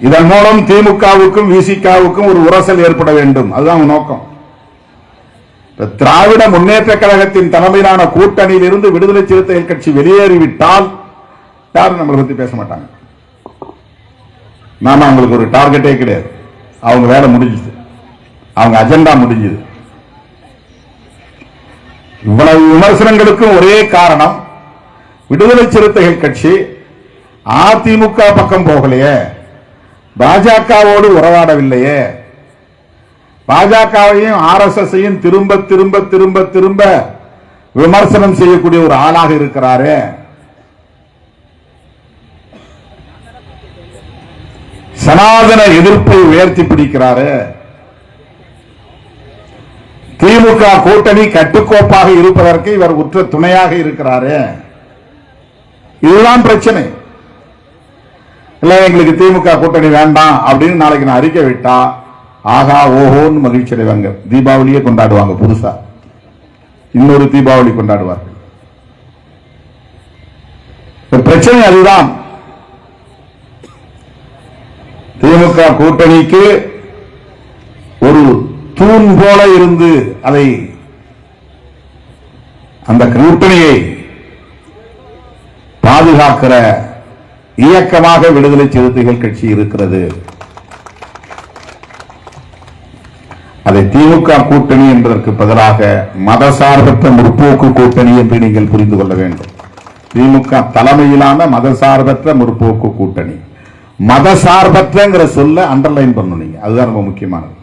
இதன் மூலம் திமுகவுக்கும் விசிகாவுக்கும் ஒரு உரசல் ஏற்பட வேண்டும். அதுதான் நோக்கம். திராவிட முன்னேற்ற கழகத்தின் தலைமையிலான கூட்டணியில் இருந்து விடுதலை சிறுத்தைகள் கட்சி வெளியேறிவிட்டால் யாரும் நம்மளை பத்தி பேச மாட்டாங்க. நாம அவங்களுக்கு ஒரு டார்கெட்டே கிடையாது. அவங்க வேலை முடிஞ்சுது. அவங்க அஜெண்டா முடிஞ்சுது. இவ்வளவு விமர்சனங்களுக்கும் ஒரே காரணம் விடுதலை சிறுத்தைகள் கட்சி அதிமுக பக்கம் போகலையே. பாஜகவோடு உறவாடவில்லையே. பாஜகவையும் ஆர்எஸ்எஸ்ஸையும் திரும்ப திரும்ப திரும்ப திரும்ப விமர்சனம் செய்யக்கூடிய ஒரு ஆளாக இருக்கிறாரே. சனாதன எதிர்ப்பை உயர்த்தி பிடிக்கிறாரு. திமுக கூட்டணி கட்டுக்கோப்பாக இருப்பதற்கு இவர் உற்ற துணையாக இருக்கிறாரு. இதுதான் பிரச்சனை. இல்லை எங்களுக்கு திமுக கூட்டணி வேண்டாம் அப்படின்னு நாளைக்கு நான் அறிக்கை விட்டா ஆகா ஓஹோன்னு மகிழ்ச்சி அடைவாங்க. தீபாவளியே கொண்டாடுவாங்க புதுசா. இன்னொரு தீபாவளி கொண்டாடுவார்கள். பிரச்சனை அதுதான். திமுக கூட்டணிக்கு ஒரு தூண் போல இருந்து அதை அந்த கூட்டணியை பாதுகாக்கிற இயக்கமாக விடுதலை சிறுத்தைகள் கட்சி இருக்கிறது. அதை திமுக கூட்டணி என்பதற்கு பதிலாக மதசார்பற்ற முற்போக்கு கூட்டணி என்று நீங்கள் புரிந்து கொள்ள வேண்டும். திமுக தலைமையிலான மதசார்பற்ற முற்போக்கு கூட்டணி. மதசார்பற்றங்கிற சொல்ல அண்டர்லைன் பண்ணணும் நீங்க. அதுதான் ரொம்ப முக்கியமானது.